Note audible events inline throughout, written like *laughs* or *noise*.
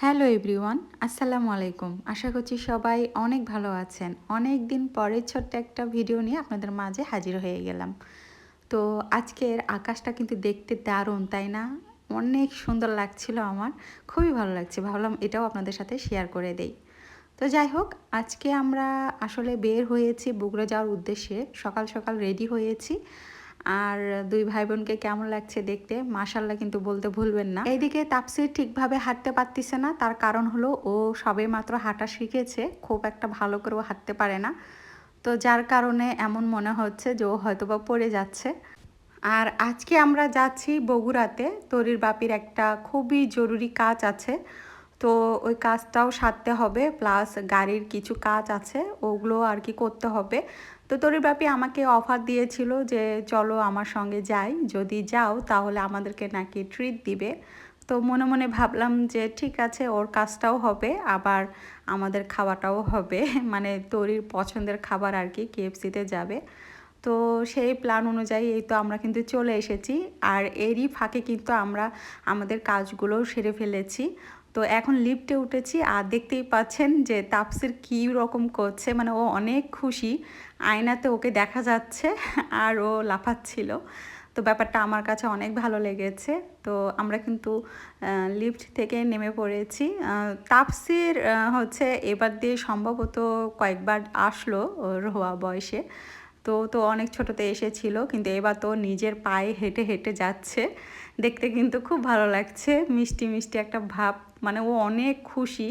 Hello everyone, আসসালামু আলাইকুম। আশা করছি সবাই অনেক ভালো আছেন। অনেক দিন পরে ছোট্ট একটা ভিডিও নিয়ে আপনাদের মাঝে হাজির হয়ে গেলাম। তো আজকের আকাশটা কিন্তু দেখতে দারুণ, তাই না? অনেক সুন্দর লাগছিল আমার, খুবই ভালো লাগছে। ভাবলাম এটাও আপনাদের সাথে শেয়ার করে দেই। তো যাই হোক, আজকে আমরা আসলে বের হয়েছি বগুড়া যাওয়ার উদ্দেশ্যে। সকাল সকাল রেডি হয়েছি। আর দুই ভাই বোনকে কেমন লাগছে দেখতে মাসাল্লাহ কিন্তু বলতে ভুলবেন না। এইদিকে তাপসির ঠিকভাবে হাঁটতে পারতেছে না, তার কারণ হলো ও সবে মাত্র হাঁটা শিখেছে, খুব একটা ভালো করেও হাঁটতে পারে না। তো যার কারণে এমন মনে হচ্ছে যে ও হয়তোবা পড়ে যাচ্ছে। আর আজকে আমরা যাচ্ছি বগুড়াতে, তরির বাপির একটা খুবই জরুরি কাজ আছে। তো ওই কাজটাও সারতে হবে প্লাস গাড়ির কিছু কাজ আছে, ওগুলো আর কি করতে হবে। তো তরির বাপি আমাকে অফার দিয়েছিল যে, চলো আমার সঙ্গে যাই, যদি যাও তাহলে আমাদেরকে নাকি ট্রিট দিবে। তো মনে মনে ভাবলাম যে, ঠিক আছে, ওর কাজটাও হবে, আবার আমাদের খাওয়াটাও হবে। *laughs* মানে তরির পছন্দের খাবার আর কি কেএফসিতে যাবে। তো সেই প্ল্যান অনুযায়ী এই তো আমরা কিন্তু চলে এসেছি, আর এরই ফাঁকে কিন্তু আমরা আমাদের কাজগুলোও সেরে ফেলেছি। তো এখন লিফটে উঠেছি আর দেখতেই পাচ্ছেন যে তাপসির কী রকম করছে। মানে ও অনেক খুশি। আয়নাতে ওকে দেখা যাচ্ছে আর ও লাফাচ্ছিল। তো ব্যাপারটা আমার কাছে অনেক ভালো লেগেছে। তো আমরা কিন্তু লিফট থেকে নেমে পড়েছি। তাপসির হচ্ছে এবার দিয়ে সম্ভবত কয়েকবার আসলো রোয়া বয়সে। তো তো অনেক ছোটোতে এসেছিল, কিন্তু এবার তো নিজের পায়ে হেঁটে হেঁটে যাচ্ছে। দেখতে কিন্তু খুব ভালো লাগছে, মিষ্টি মিষ্টি একটা ভাব মানে ও অনেক খুশি।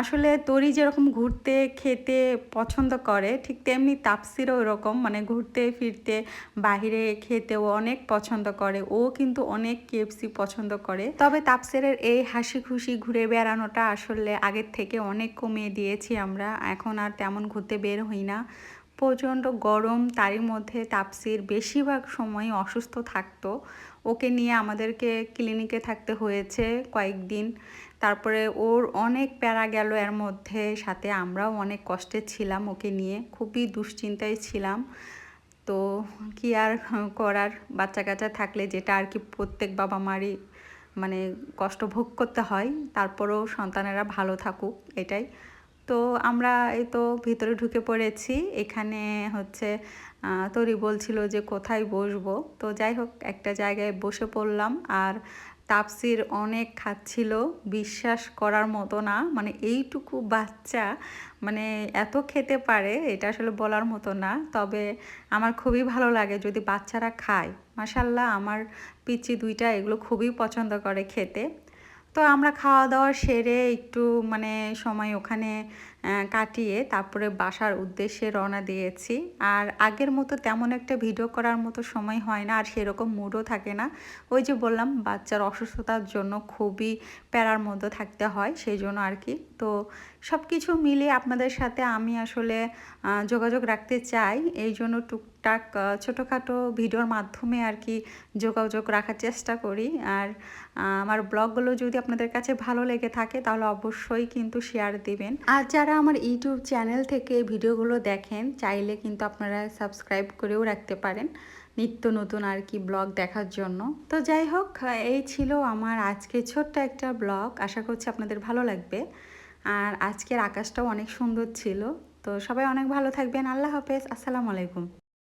আসলে তরি যেরকম ঘুরতে, খেতে পছন্দ করে, ঠিক তেমনি তাপসিরও ওরকম মানে ঘুরতে, ফিরতে, বাহিরে খেতেও অনেক পছন্দ করে, ও কিন্তু অনেক কেএফসি পছন্দ করে। তবে তাপসিরের এই হাসি খুশি ঘুরে বেড়ানোটা আসলে আগের থেকে অনেক কমিয়ে দিয়েছি আমরা, এখন আর তেমন ঘুরতে বের হই না। প্রচণ্ড গরম, তারই মধ্যে তাপসির বেশিরভাগ সময় অসুস্থ থাকতো। ওকে নিয়ে আমাদেরকে ক্লিনিকে থাকতে হয়েছে কয়েকদিন। তারপরে ওর অনেক প্যারা গেল এর মধ্যে, সাথে আমরাও অনেক কষ্টে ছিলাম ওকে নিয়ে, খুবই দুশ্চিন্তায় ছিলাম। তো কি আর করার বাচ্চা কাচ্চা থাকলে যেটা আর কি প্রত্যেক বাবা মারই মানে কষ্ট ভোগ করতে হয়, তারপরেও সন্তানেরা ভালো থাকুক, এটাই। তো আমরা এই তো ভিতরে ঢুকে পড়েছি। এখানে হচ্ছে তরি বলছিল যে কোথায় বসবো। তো যাই হোক, একটা জায়গায় বসে পড়লাম। আর তাপসির অনেক খাচ্ছিল, বিশ্বাস করার মতো না। মানে এইটুকু বাচ্চা মানে এত খেতে পারে, এটা আসলে বলার মতো না। তবে আমার খুবই ভালো লাগে যদি বাচ্চারা খায়। মাসাল্লাহ আমার পিচি দুইটা এগুলো খুবই পছন্দ করে খেতে। তো আমরা খাওয়া দাওয়া সেরে একটু মানে সময় ওখানে কাটিয়ে তারপরে বাসার উদ্দেশ্যে রওনা দিয়েছি। আর আগের মতো তেমন একটা ভিডিও করার মতো সময় হয় না, আর সেরকম মুডও থাকে না। ওই যে বললাম, বাচ্চার অসুস্থতার জন্য খুবই প্যারার মধ্যে থাকতে হয়, সেই জন্য আর কি। তো সব কিছু মিলিয়ে আপনাদের সাথে আমি আসলে যোগাযোগ রাখতে চাই, এই জন্য টুকটাক ছোটোখাটো ভিডিওর মাধ্যমে আর কি যোগাযোগ রাখার চেষ্টা করি। আর আমার ব্লগগুলো যদি আপনাদের কাছে ভালো লেগে থাকে তাহলে অবশ্যই কিন্তু শেয়ার দিবেন। আর যারা আমার ইউটিউব চ্যানেল থেকে ভিডিওগুলো দেখেন, চাইলে কিন্তু আপনারা সাবস্ক্রাইব করেও রাখতে পারেন নিত্য নতুন আর কি ব্লগ দেখার জন্য। তো যাই হোক, এই ছিল আমার আজকে ছোট্ট একটা ব্লগ। আশা করছি আপনাদের ভালো লাগবে। আর আজকের আকাশটাও অনেক সুন্দর ছিল। তো সবাই অনেক ভালো থাকবেন। আল্লাহ হাফেজ। আসসালামু আলাইকুম।